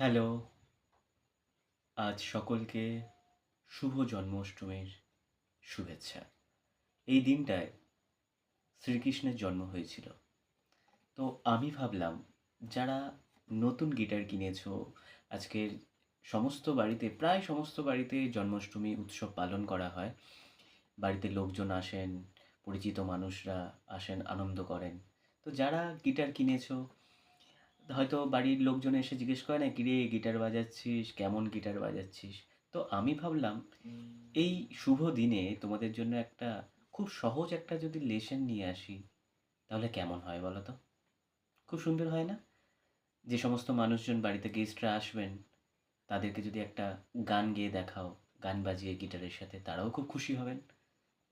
Hello. আজ সকলকে শুভ জন্মাষ্টমীর শুভেচ্ছা। এই দিনটায় শ্রীকৃষ্ণের জন্ম হয়েছিল। তো আমি ভাবলাম, যারা নতুন গিটার কিনেছো, আজকের সমস্ত বাড়িতে, প্রায় সমস্ত বাড়িতে জন্মাষ্টমী উৎসব পালন করা হয়। বাড়িতে লোকজন আসেন, পরিচিত মানুষরা আসেন, আনন্দ করেন। তো যারা গিটার কিনেছো হয়তো বাড়ির লোকজন এসে জিজ্ঞেস করে না, কিরে, গিটার বাজাচ্ছিস? কেমন গিটার বাজাচ্ছিস? তো আমি ভাবলাম, এই শুভ দিনে তোমাদের জন্য একটা খুব সহজ একটা যদি লেসন নিয়ে আসি, তাহলে কেমন হয় বলো তো? খুব সুন্দর হয় না? যে সমস্ত মানুষজন বাড়িতে গেস্টরা আসবেন, তাদেরকে যদি একটা গান গেয়ে দেখাও, গান বাজিয়ে গিটারের সাথে, তারাও খুব খুশি হবেন।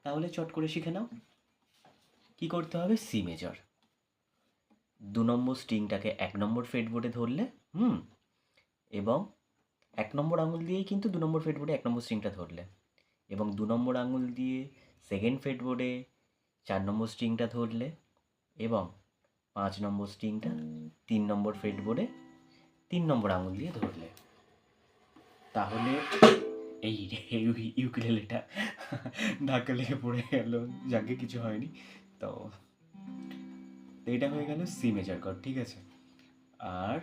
তাহলে চট করে শিখে নাও। কি করতে হবে? সি মেজর দু নম্বর স্ট্রিংটাকে এক নম্বর ফেডবোর্ডে ধরলে, হুম, এবং এক নম্বর আঙুল দিয়েই কিন্তু দু নম্বর ফেডবোর্ডে এক নম্বর স্ট্রিংটা ধরলে, এবং দু নম্বর আঙুল দিয়ে সেকেন্ড ফেডবোর্ডে চার নম্বর স্ট্রিংটা ধরলে, এবং পাঁচ নম্বর স্ট্রিংটা তিন নম্বর ফেডবোর্ডে তিন নম্বর আঙুল দিয়ে ধরলে। তাহলে এই ইউকুলেলেটা ধাক্কা লেগে পড়ে গেল, যাকে কিছু হয়নি, তো তো এটা হয়ে গেল সি মেজার কর্ড ঠিক আছে? আর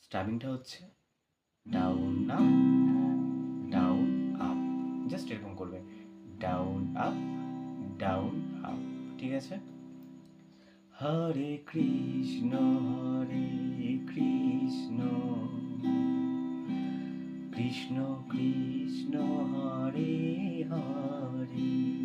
স্টাবিংটা হচ্ছে down up down up just এরকম করবে ডাউন আপ ডাউন আপ ঠিক আছে? হরে কৃষ্ণ হরে কৃষ্ণ কৃষ্ণ কৃষ্ণ, হরে হরে।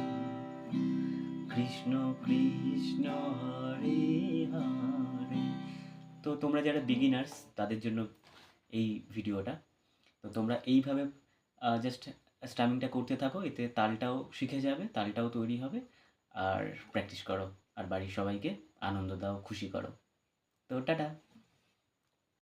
কৃষ্ণ কৃষ্ণ হরে হরে। তো তোমরা যারা বিগিনার্স তাদের জন্য এই ভিডিওটা। তো তোমরা এইভাবে জাস্ট স্টামিংটা করতে থাকো, এতে তালটাও শিখে যাবে, তালটাও তৈরি হবে, আর প্র্যাকটিস করো। আর বাড়ির সবাইকে আনন্দ দাও, খুশি করো। তো টাটা।